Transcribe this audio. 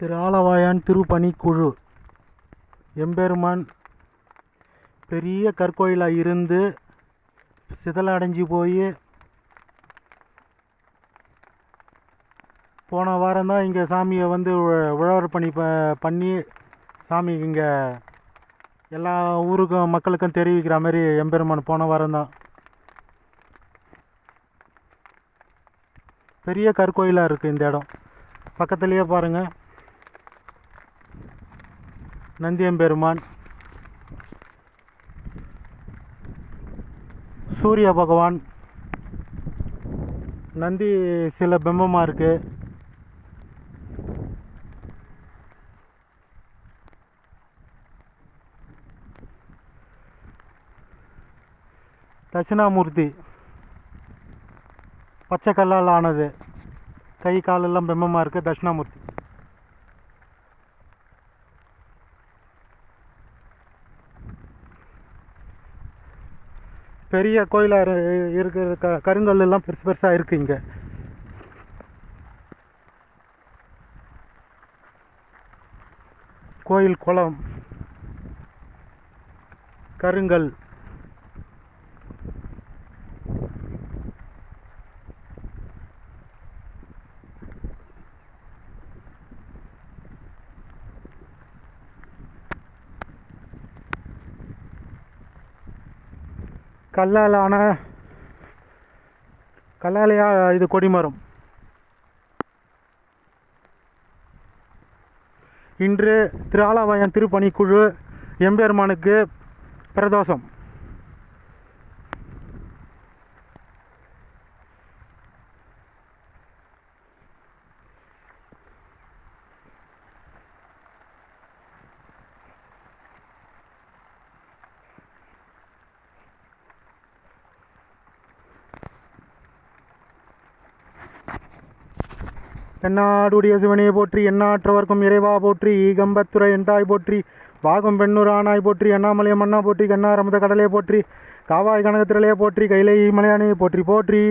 திரு ஆலவாயான் திருப்பணிக்குழு எம்பெருமான் பெரிய கற்கோயிலாக இருந்து சிதலடைஞ்சு போய் போன வாரம் தான் இங்கே சாமியை வந்து உழ- உழவர் பணி ப பண்ணி சாமி இங்கே எல்லா ஊருக்கும் மக்களுக்கும் தெரிவிக்கிற மாதிரி எம்பெருமான் போன வாரம் தான். பெரிய கற்கோயிலாக இருக்குது இந்த இடம். பக்கத்துலேயே பாருங்கள் நந்தியம்பெருமான் சூரிய பகவான். நந்தி சில பிம்பமாக இருக்குது தட்சிணாமூர்த்தி. பச்சை கல்லால் ஆனது. கை காலெல்லாம் பிம்பமாக இருக்குது தட்சிணாமூர்த்தி. பெரிய கோயிலாக இருக்கிற க கருங்கல் எல்லாம் பெருசு பெருசாக இருக்குது இங்கே. கோயில் குளம் கருங்கல். கல்லால் ஆன கல்லாலையா இது கொடிமரம்? இன்று திரு திருப்பணிக்குழு எம்பெருமானுக்கு பிரதோஷம். தென்னாடுடைய சிவனையை போற்றி எண்ணாற்றவர்க்கும் இறைவா போற்றி ஈகம்பத்துறை எண்டாய் போற்றி பாகம் பெண்ணூர் ஆனாய் போற்றி அண்ணாமலை மன்னா போற்றி கண்ணாரமுத கடலே போற்றி காவாய் கனகத்திரலே போற்றி கைலை மலையானே போற்றி போற்றி.